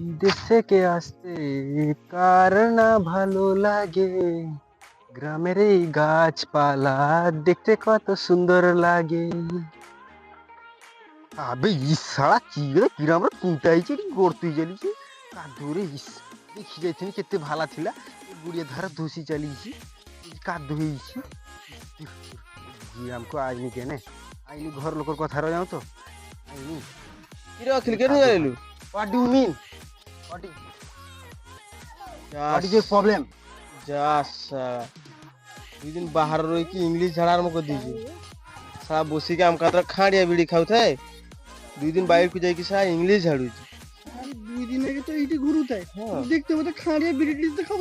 বিদেশ থেকে আসতে কার না ভালো লাগে? গ্রামের এই গাছপালা দেখতে কত সুন্দর লাগে। আবে ইসাড়া কি রে কি রে কিরা আমরা কুটাই চিড়ি গড়তুই চালিছি তা ধরে ইস দেখি যাইছিনি কেতে ভালো ছিল? গুড়িয়া ধারা ধসি চালিছি কাদ ধুইছি আমকো আইনি কেনে? আইনি ঘর লোকর কথা রয়ে যাও তো? আইনি। কিরা ক্রিকেট হয়ে গেলু what do mean What is, your problem? Just, দুই দিন ବାହାର ରହିକି ଇଂଲିଶ ଝାଡ଼ା ଆରମ୍ଭ କରିଦେଇଛି ସାରା ବସିକି ଆମ କାତରେ ଖାଡ଼ିଆ ବିଡ଼ି ଖାଉଥାଏ ଦୁଇ ଦିନ ବାଇରକୁ ଯାଇକି ସାରା ଇଂଲିଶ ଝାଡ଼ୁଛି দুই দিন আগে তো এইটি ঘুরু তাই হ্যাঁ। দেখতে হবে খাঁড়িয়া বিড়ি টিড়ি তো খাব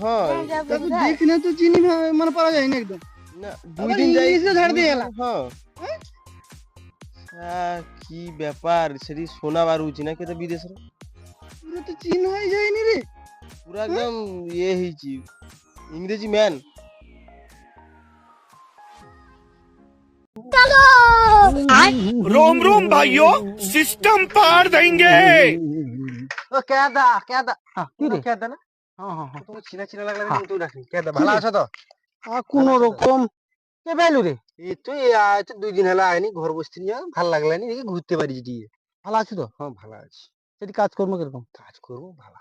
হ্যাঁ। তারপর দেখি না তো চিনি মানে পারা যায় না একদম। না দুই দিন যাই ইংলিশে ঝাড় দিয়ে গেল হ্যাঁ।, হ্যাঁ? কি ব্যাপার? সেটি শোনা বারুছি না কেতে বিদেশে পুরো তো চিন হয়ে যায়নি রে পুরা একদম ইয়ে হয়েছি ইংরেজি ম্যান रोम रोम भाइयों सिस्टम पार देंगे ও কেদা কেদা কি রে কেদা না হ্যাঁ হ্যাঁ হ্যাঁ তোমার চিনা চিনা লাগলে কিন্তু রাখনি কেদা ভালো আছো তো আর কোন রকম কে পাইলু রে এই তো এই আজ তো দুই দিন হলো আইনি ঘর বসতে নিয়ে ভালো লাগলানি দেখি ঘুরতে পারি দিয়ে ভালো আছি তো হ্যাঁ ভালো আছি সেটি কাজকর্ম কীরকম? কাজকর্ম ভালা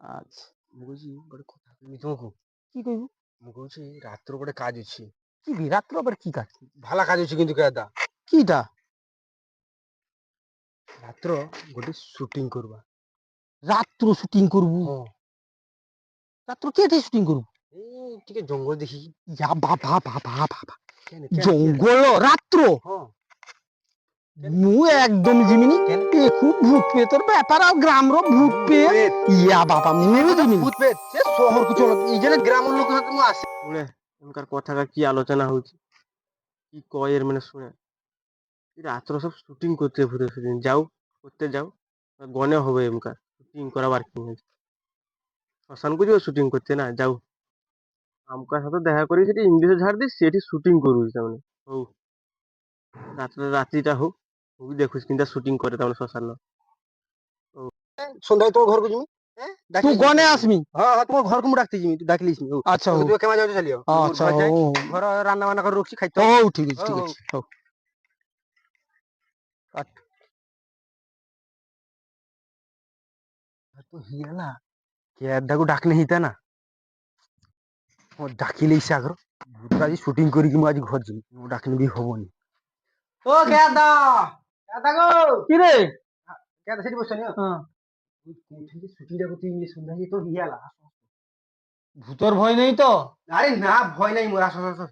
আচ্ছা। ମୁଁ କହୁଛି ଗୋଟେ କଥା ତୁମକୁ কি কইব ମୁଁ କହୁଛି ରାତ୍ର ଗୋଟେ কাজ ଅଛି কি বি রাত্র আবার কি কাজ? ভালা কাজ ଅଛି କିନ୍ତୁ କାଦା কিটা? রাত্র ଗୋଟେ শুটিং করবা। রাত্র শুটিং করব? রাত্র কেটে শুটিং করব? এই ଟିକେ ଜଙ୍ଗଲ যা বাবা বাবা বাবা। জঙ্গল রাত্র? ହଁ মু একদম জিমিনি। দেখু ভূত পেতর ব্যাপার আর গ্রামর ভূত পেত ইয়া বাবা মেরে জিমিনি। ভূত পেত সে শহর কু চলো এই যে গ্রামের লোক হাতে মু আসে। শুনে এনকার কথাটা কি আলোচনা হচ্ছে কি কয় এর মানে শুনে? এই রাত্র সব শুটিং করতে ভূতে শুটিং যাও করতে যাও। গনে হবে এমকার শুটিং করাবার কি আছে শ্মশানকু যাও শুটিং করতে না যাও। আমকার সাথে দেখা করি সেটি ইংলিশে ঝাড় দিস সেটি শুটিং করুস তার মানে। রাত্রে রাত্রিটা হোক। ମୁଁ ବି ଦେଖୁଛି କେନ୍ତା ସୁଟିଂ କରେ ତାମାନେ ଶ୍ମଶାନ ସନ୍ଧ୍ୟା ତୋ ଘରକୁ ଯିମି ତୁ ଗନେ ଆସିମି ହଁ ହଁ ତମ ଘରକୁ ମୁଁ ଡାକିଛି ଯିମି ଡାକିଲି ଯିମି ଆଚ୍ଛା ହଉ ତୁ କେମିତି ଯାଉଛୁ ଚାଲିବ ଆଚ୍ଛା ହଉ ଘର ରାନ୍ନା ବାନ୍ନା କରି ରଖୁଛି ଖାଇ ହଉ ଠିକ ଅଛି ଠିକ ଅଛି ହଉ କାଟ ତୁ ହେଇଗଲା কেয়ারদাকে ডাকলে হিতা না আমার ডাকিলে ইসে আগর আজ শুটিং করিকি মু আজ ঘর যাবি ডাকলে বি হবনি ও কেয়ারদা দাদা কি রে কেন সেটি বসে নিও হ্যাঁ। ছুটিটা করতে ইংলিশ শুনতে তো হিয়ালা ভূতর ভয় নেই তো? আরে না ভয় নাই মোর হ্যাঁ।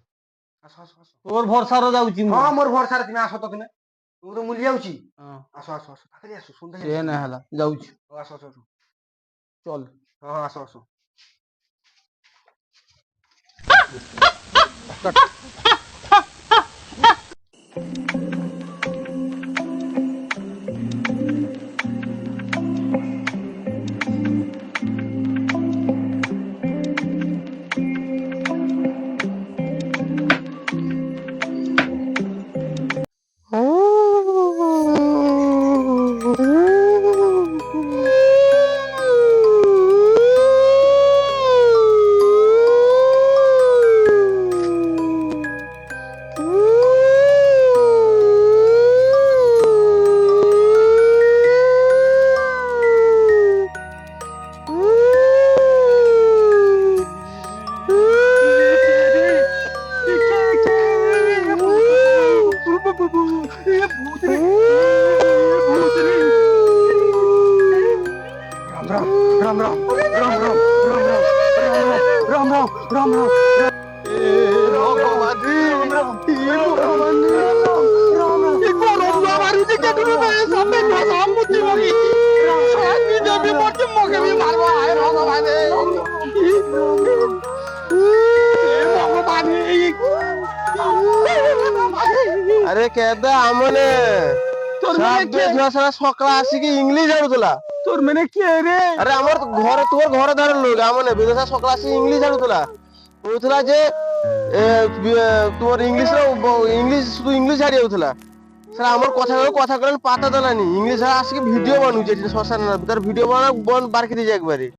আসো আসো তোর ভরসারও যাচ্ছি হ্যাঁ মোর ভরসার তুমি আসো তো তুমি ମୁଁ ତ ମୁଲି ଯାଉଛି ଆସ ଆସ ଆସ ପାଖରେ ଆସ ସୁନ୍ଦର ସେ ନା ହେଲା ଯାଉଛି ଆସ ଆସ ଆସ ଚଲ ହଁ ଆସ ଆସ রাম রাম আরে কেদা আমনে? তোর মানে কে সারা সকাল আসি কি ইংলিশ আর তোলা? তোর মানে কে রে? আরে আমার ঘরে তোর ঘরে ধরে লোক আমনে বিদেশা সকাল আসি ইংলিশ আর ହଉଥିଲା ଯେ ତୋର ଇଂଲିଶର ଇଂଲିଶ শুধু ইংলিশ হারিয়ে হଉଥିଲା স্যার আমার কথা গেল কথা গেলেন পাতা দেলানি ইংলিশ আসিকি ভিডিও বানুছে শশান তার ভিডিও বানা বন বার খেতে একবারে